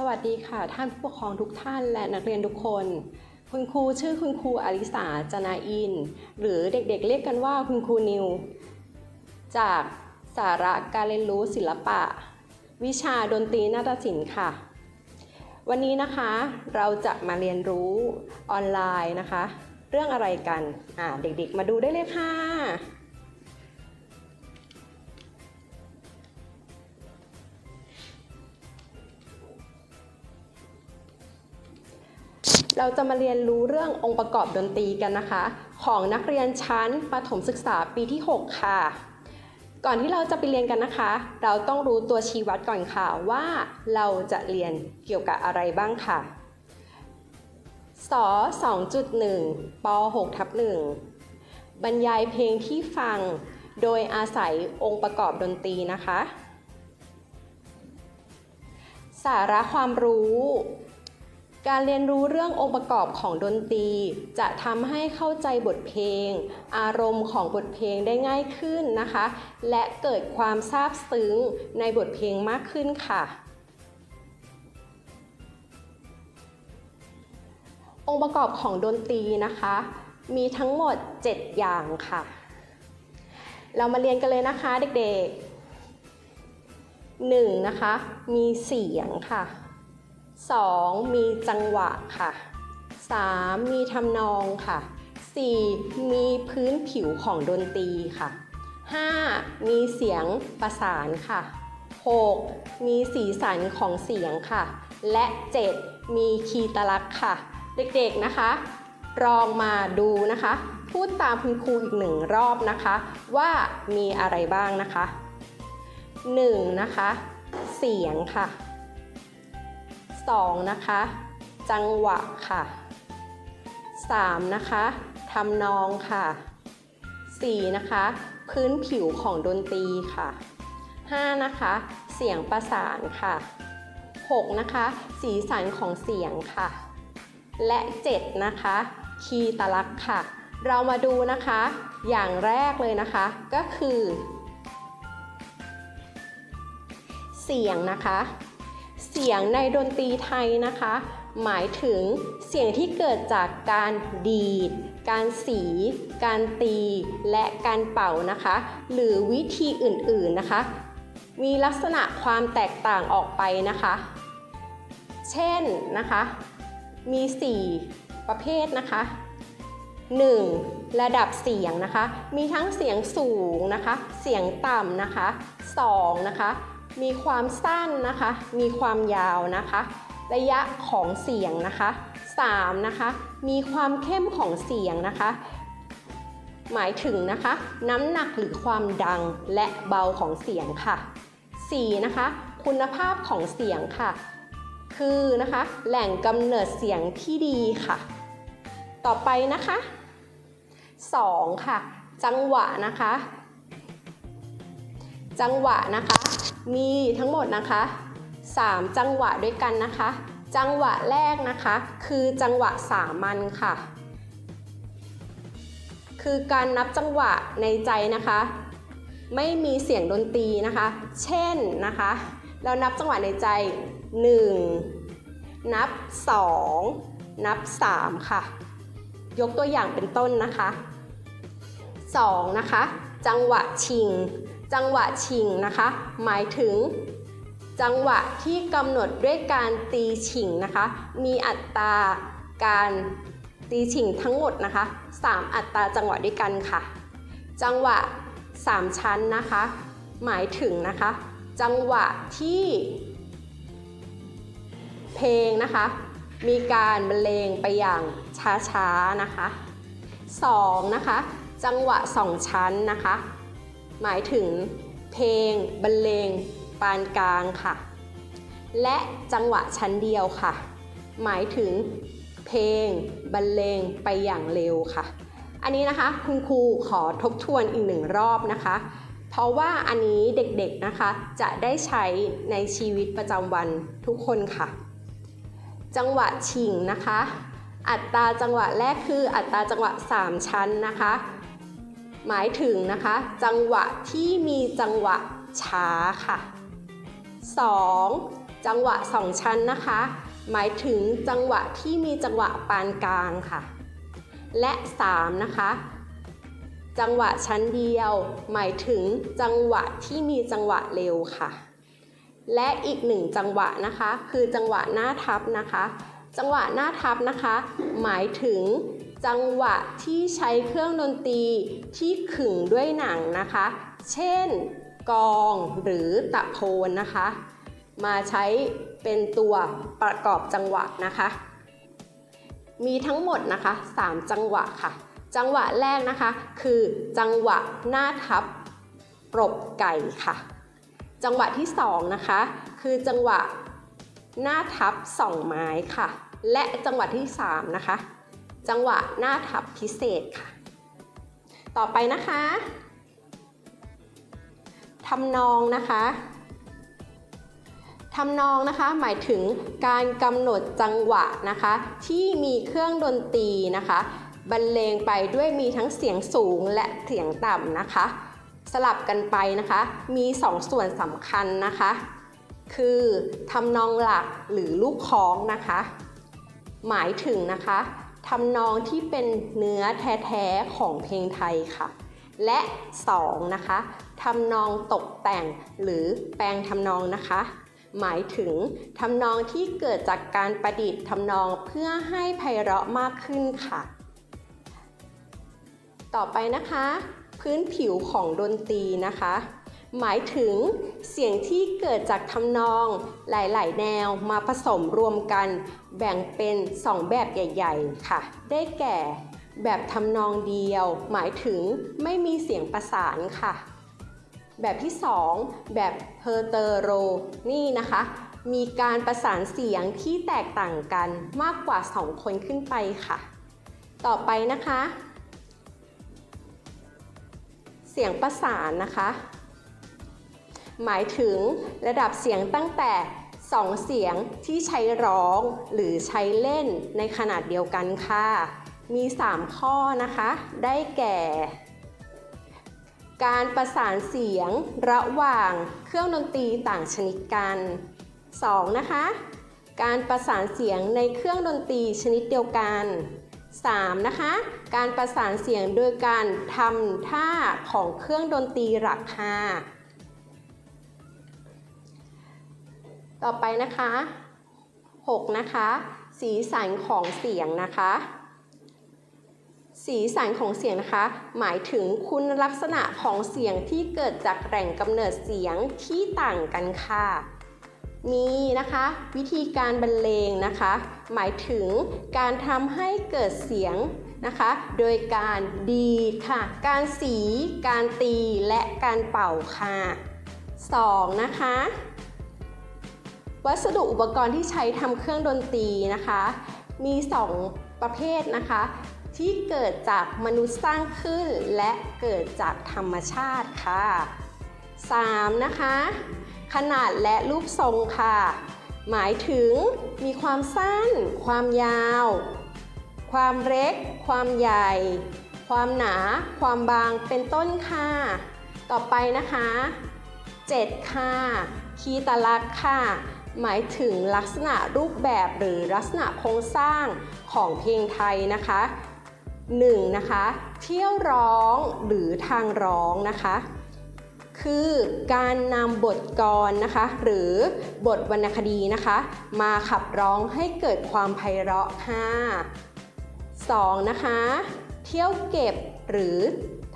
สวัสดีค่ะ ท่านผู้ปกครองทุกท่านและนักเรียนทุกคน คุณครูชื่อคุณครูอลิสาจนาอิน หรือเด็กๆเรียกกันว่าคุณครูนิว จากสาระการเรียนรู้ศิลปะ วิชาดนตรีนาฏศิลป์ค่ะ วันนี้นะคะเราจะมาเรียนรู้ออนไลน์นะคะ เรื่องอะไรกันอ่าเด็กๆ มาดูได้เลยค่ะ เราจะมาเรียนรู้เรื่ององค์ประกอบดนตรีกันนะคะ ของนักเรียนชั้นประถมศึกษาปีที่ 6 ค่ะ ก่อนที่เราจะไปเรียนกันนะคะ เราต้องรู้ตัวชี้วัดก่อนค่ะว่าเราจะเรียนเกี่ยวกับอะไรบ้างค่ะส2.1ป6ทับ1บรรยายเพลงที่ฟังโดยอาศัยองค์ประกอบดนตรีนะคะ สาระความรู้ การเรียนรู้เรื่ององค์ประกอบของดนตรี จะทำให้เข้าใจบทเพลง อารมณ์ของบทเพลงได้ง่ายขึ้นนะคะ และเกิดความซาบซึ้งในบทเพลงมากขึ้นค่ะ องค์ประกอบของดนตรีนะคะ มีทั้งหมด 7 อย่างค่ะ เรามาเรียนกันเลยนะคะเด็กๆ 1. นะคะ มีเสียงค่ะ 2. มีจังหวะค่ะ 3. มีทำนองค่ะ 4. มีพื้นผิวของดนตรีค่ะ 5. มีเสียงประสานค่ะ 6. มีสีสันของเสียงค่ะ และ 7. มีคีตลักษณ์ค่ะ เด็กๆนะคะลองมาดูนะคะ พูดตามคุณครูอีกหนึ่งรอบนะคะ ว่ามีอะไรบ้างนะคะ 1. นะคะ เสียงค่ะ 2. นะคะ จังหวะค่ะ 3. นะคะทำนองค่ะ 4. นะคะ พื้นผิวของดนตรีค่ะ 5. นะคะ เสียงประสานค่ะ 6. นะคะ สีสันของเสียงค่ะ และ 7. นะคะ คีย์ตลักค่ะ เรามาดูนะคะ อย่างแรกเลยนะคะ ก็คือ เสียงนะคะ เสียงในดนตรีไทยนะคะ หมายถึงเสียงที่เกิดจากการดีด การสี การตี และการเป่านะคะ หรือวิธีอื่นๆนะคะ มีลักษณะความแตกต่างออกไปนะคะ เช่นนะคะ มี 4 ประเภทนะคะ 1. ระดับเสียงนะคะ มีทั้งเสียงสูงนะคะ เสียงต่ำนะคะ 2. นะคะ มีความสั้นนะคะ มีความยาวนะคะ ระยะของเสียงนะคะ 3. นะคะ มีความเข้มของเสียงนะคะ หมายถึงนะคะ น้ำหนักหรือความดังและเบาของเสียงค่ะ 4. นะคะ คุณภาพของเสียงค่ะ คือนะคะ แหล่งกำเนิดเสียงที่ดีค่ะ ต่อไปนะคะ 2. ค่ะ จังหวะนะคะ จังหวะนะคะ มีทั้งหมดนะคะ 3 จังหวะด้วยกันนะคะ จังหวะแรกนะคะ คือจังหวะสามัญค่ะ คือการนับจังหวะในใจนะคะ ไม่มีเสียงดนตรีนะคะ เช่นนะคะ เรานับจังหวะในใจ 1 นับ 2 นับ 3 ค่ะ ยกตัวอย่างเป็นต้นนะคะ 2. นะคะ จังหวะชิง จังหวะชิงนะคะ หมายถึง จังหวะที่กำหนดด้วยการตีฉิงนะคะ มีอัตราการตีฉิงทั้งหมดนะคะ 3 อัตราจังหวะด้วยกันค่ะ จังหวะ 3 ชั้นนะคะ หมายถึงนะคะ จังหวะที่ เพลงนะคะ มีการบรรเลงไปอย่างช้าๆนะคะ 2. นะคะ จังหวะ 2 ชั้นนะคะ หมายถึงเพลงบรรเลง ปานกลางค่ะ และจังหวะชั้นเดียวค่ะ หมายถึงเพลงบรรเลงไปอย่างเร็วค่ะ อันนี้นะคะคุณครูขอทบทวนอีกหนึ่งรอบนะคะ เพราะว่าอันนี้เด็กๆนะคะจะได้ใช้ในชีวิตประจำวันทุกคนค่ะ จังหวะชิงนะคะ อัตราจังหวะแรกคืออัตราจังหวะ 3 ชั้นนะคะ หมายถึงนะคะ จังหวะที่มีจังหวะช้าค่ะ 2. จังหวะสองชั้นนะคะ หมายถึงจังหวะที่มีจังหวะปานกลางค่ะ และ 3 นะคะ จังหวะชั้นเดียว หมายถึงจังหวะที่มีจังหวะเร็วค่ะ และอีกหนึ่งจังหวะนะคะ คือจังหวะหน้าทับนะคะ จังหวะหน้าทับนะคะ หมายถึง จังหวะที่ใช้เครื่องดนตรีที่ขึงด้วยหนังนะคะ เช่น กองหรือตะโพนนะคะ มาใช้เป็นตัวประกอบจังหวะนะคะ มีทั้งหมดนะคะ 3 จังหวะค่ะ จังหวะแรกนะคะ คือจังหวะหน้าทับปรบไก่ค่ะ จังหวะที่2นะคะ คือจังหวะหน้าทับสองไม้ค่ะ และจังหวะที่3นะคะ จังหวะหน้าทับพิเศษค่ะ ต่อไปนะคะทำนองนะคะทำนองนะคะหมายถึงการกำหนดจังหวะนะคะ ที่มีเครื่องดนตรีนะคะ บรรเลงไปด้วยมีทั้งเสียงสูงและเสียงต่ำนะคะ สลับกันไปนะคะ มี2ส่วนสำคัญนะคะ คือทำนองหลักหรือลูกคล้องนะคะ หมายถึงนะคะ ทำนองที่เป็นเนื้อแท้ๆของเพลงไทยค่ะ และ 2 นะคะทำนองตกแต่งหรือแปลงทำนองนะคะ หมายถึงทำนองที่เกิดจากการประดิษฐ์ทำนองเพื่อให้ไพเราะมากขึ้นค่ะ ต่อไปนะคะ พื้นผิวของดนตรีนะคะ หมายถึงเสียงที่เกิดจากทำนองหลายๆ แนวมาผสมรวมกันแบ่งเป็น 2 แบบใหญ่ ๆ ค่ะ ได้แก่แบบทำนองเดียว หมายถึงไม่มีเสียงประสานค่ะ แบบที่ 2 แบบเพอร์เตอโรนี่นะคะ มีการประสานเสียงที่แตกต่างกันมากกว่า 2 คนขึ้นไปค่ะ ต่อไปนะคะ เสียงประสานนะคะ หมายถึงระดับเสียงตั้งแต่ 2 เสียงที่ใช้ร้องหรือใช้เล่นในขนาดเดียวกันค่ะ มี 3 ข้อนะคะ ได้แก่ การประสานเสียงระหว่างเครื่องดนตรีต่างชนิดกัน 2. นะคะ การประสานเสียงในเครื่องดนตรีชนิดเดียวกัน 3. นะคะ การประสานเสียงโดยการทำท่าของเครื่องดนตรีหลัก5 ต่อไปนะคะ 6. นะคะ สีสันของเสียงนะคะ สีสันของเสียงนะคะ หมายถึงคุณลักษณะของเสียงที่เกิดจากแหล่งกำเนิดเสียงที่ต่างกันค่ะ มีนะคะ วิธีการบรรเลงนะคะ หมายถึงการทำให้เกิดเสียงนะคะ โดยการดีค่ะ การสี การตี และการเป่าค่ะ 2. นะคะ วัสดุอุปกรณ์ที่ใช้ทำเครื่องดนตรีนะคะ มี 2 ประเภทนะคะ ที่เกิดจากมนุษย์สร้างขึ้น และเกิดจากธรรมชาติค่ะ 3. นะคะ ขนาดและรูปทรงค่ะ หมายถึงมีความสั้น ความยาว ความเล็ก ความใหญ่ ความหนา ความบางเป็นต้นค่ะ ต่อไปนะคะ 7 ค่ะคีตลักษณ์ค่ะ หมายถึงลักษณะรูปแบบหรือลักษณะโครงสร้างของเพลงไทยนะคะ 1. นะคะ เที่ยวร้องหรือทางร้องนะคะ คือการนำบทกรนะคะ หรือบทวรรณคดีนะคะ มาขับร้องให้เกิดความไพเราะค่ะ 2. นะคะ เที่ยวเก็บหรือ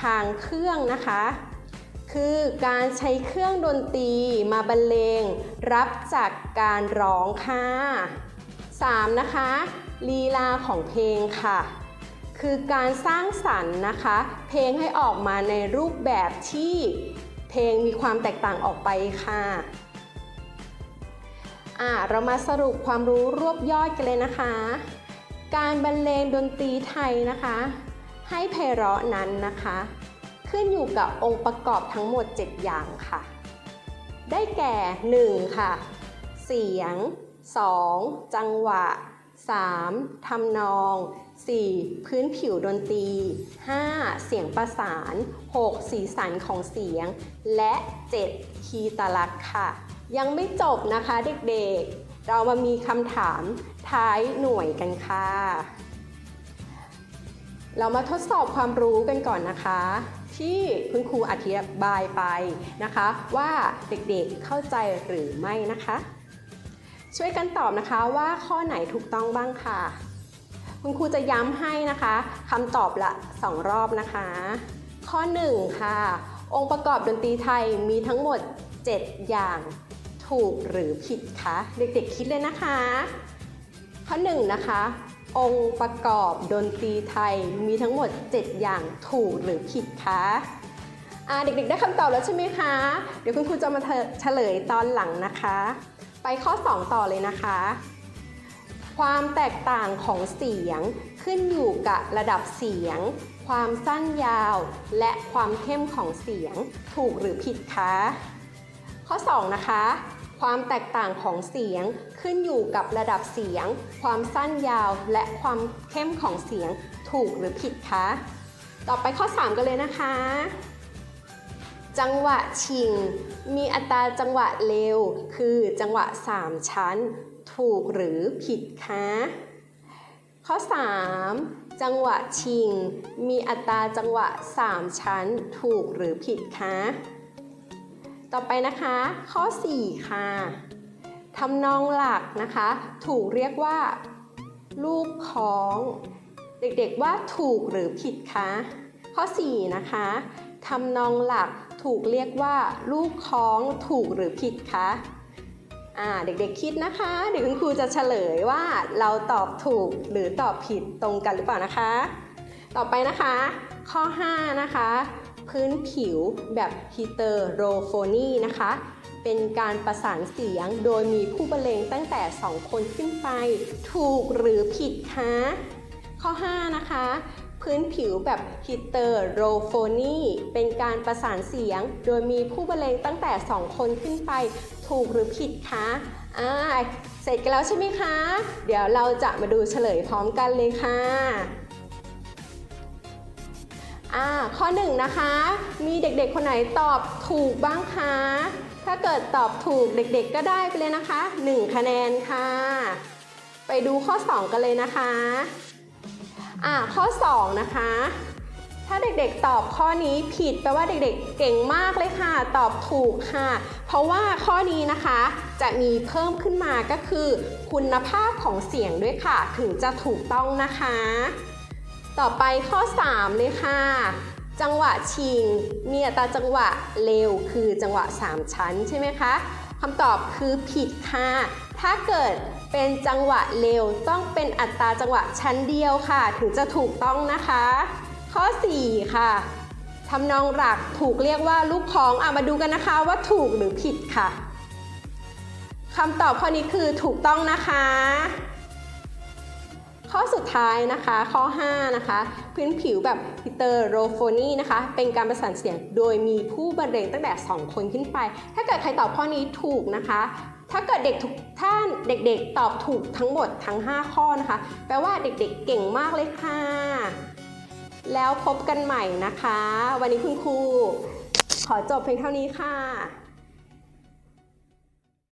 ทางเครื่องนะคะ คือการใช้เครื่องดนตรีมาบรรเลง รับจากการร้องค่ะ 3. นะคะลีลาของเพลงค่ะ คือการสร้างสรรค์นะคะ เพลงให้ออกมาในรูปแบบที่เพลงมีความแตกต่างออกไปค่ะอ่าเรามาสรุปความรู้รวบยอดกันเลยนะคะ การบรรเลงดนตรีไทยนะคะ ให้ไพเราะนั้นนะคะ ขึ้นอยู่กับองค์ประกอบทั้งหมด 7 อย่างค่ะ ได้แก่ 1. ค่ะ เสียง 2. จังหวะ 3. ทำนอง 4. พื้นผิวดนตรี 5. เสียงประสาน 6. สีสันของเสียง และ 7. คีย์ตลักษ์ค่ะ ยังไม่จบนะคะเด็กๆ เรามามีคำถามท้ายหน่วยกันค่ะ เรามาทดสอบความรู้กันก่อนนะคะ ที่คุณครูอธิบายไปนะคะ ว่าเด็กๆเข้าใจหรือไม่นะคะ ช่วยกันตอบนะคะว่าข้อไหนถูกต้องบ้างค่ะ คุณครูจะย้ำให้นะคะคำตอบละสองรอบนะคะ ข้อ 1 ค่ะ องค์ประกอบดนตรีไทยมีทั้งหมด 7 อย่างถูกหรือผิดคะเด็กๆคิดเลยนะคะ ข้อ 1 นะคะ องค์ประกอบดนตรีไทยมีทั้งหมด 7 อย่างถูกหรือผิดคะอ่าเด็กๆ ได้คำตอบแล้วใช่ไหมคะ เดี๋ยวคุณครูจะมาเฉลยตอนหลังนะคะ ไปข้อ 2 ต่อเลยนะคะ ความแตกต่างของเสียงขึ้นอยู่กับระดับเสียง ความสั้นยาว และความเข้มของเสียงถูกหรือผิดคะ ข้อ 2 นะคะ ความแตกต่างของเสียงขึ้นอยู่กับระดับเสียง ความสั้นยาวและความเข้มของเสียงถูกหรือผิดคะ ต่อไปข้อ 3 กันเลยนะคะ จังหวะชิง มีอัตราจังหวะเร็ว คือจังหวะ 3 ชั้น ถูกหรือผิดคะ ข้อ 3 จังหวะชิง มีอัตราจังหวะ 3 ชั้น ถูกหรือผิดคะ ต่อไปนะคะ ข้อ 4 ค่ะทำนองหลักนะคะ ถูกเรียกว่า ลูกคล้อง เด็กๆว่าถูกหรือผิดคะข้อ 4 นะคะทำนองหลักถูกเรียกว่า ลูกคล้องถูกหรือผิดคะอ่าเด็กๆคิดนะคะ เดี๋ยวคุณครูจะเฉลยว่าเราตอบถูกหรือตอบผิดตรงกันหรือเปล่านะคะ ต่อไปนะคะ ข้อ 5 นะคะ พื้นผิวแบบฮีเตอร์โรโฟนีนะคะ เป็นการประสานเสียงโดยมีผู้บรรเลงตั้งแต่ 2 คนขึ้นไป ถูกหรือผิดคะข้อ 5 นะคะพื้นผิวแบบฮิเตอร์โรโฟนีเป็นการประสานเสียง โดยมีผู้บรรเลงตั้งแต่ 2 คนขึ้นไป ถูกหรือผิดคะอ่าเสร็จกันแล้วใช่ไหมคะ เดี๋ยวเราจะมาดูเฉลยพร้อมกันเลยค่ะ อ่าข้อหนึ่งนะคะ มีเด็กๆ คนไหนตอบถูกบ้างคะ ถ้าเกิดตอบถูกเด็กๆ ก็ได้ไปเลยนะคะ 1 คะแนนค่ะ ไปดูข้อ 2 กันเลยนะคะอ่าข้อ 2 นะคะ ถ้าเด็กๆตอบข้อนี้ผิดแปลว่าเด็กๆ เก่งมากเลยค่ะ ตอบถูกค่ะ เพราะว่าข้อนี้นะคะจะมีเพิ่มขึ้นมาก็คือ คุณภาพของเสียงด้วยค่ะ ถึงจะถูกต้องนะคะ ต่อไปข้อ 3 เลยค่ะ จังหวะชิงมีอัตราจังหวะเร็วคือจังหวะ 3 ชั้นใช่ไหมคะคำตอบคือผิดค่ะ ถ้าเกิดเป็นจังหวะเร็วต้องเป็นอัตราจังหวะชั้นเดียวค่ะ ถึงจะถูกต้องนะคะ ข้อ 4 ค่ะทำนองหลักถูกเรียกว่าลูกคล้องอะมาดูกันนะคะว่าถูกหรือผิดค่ะคำตอบข้อนี้คือถูกต้องนะคะ ข้อสุดท้ายนะคะข้อ 5 นะคะ พื้นผิวแบบฮิเตอร์โรโฟนีนะคะ เป็นการประสานเสียงโดยมีผู้บรรเลงตั้งแต่ 2 คนขึ้นไป ถ้าเกิดใครตอบข้อนี้ถูกนะคะ ถ้าเกิดเด็กทุกท่านเด็กๆ ตอบถูกทั้งหมดทั้ง 5 ข้อนะคะ แปลว่าเด็กๆเก่งมากเลยค่ะ แล้วพบกันใหม่นะคะ วันนี้คุณครูขอจบเพียงเท่านี้ค่ะ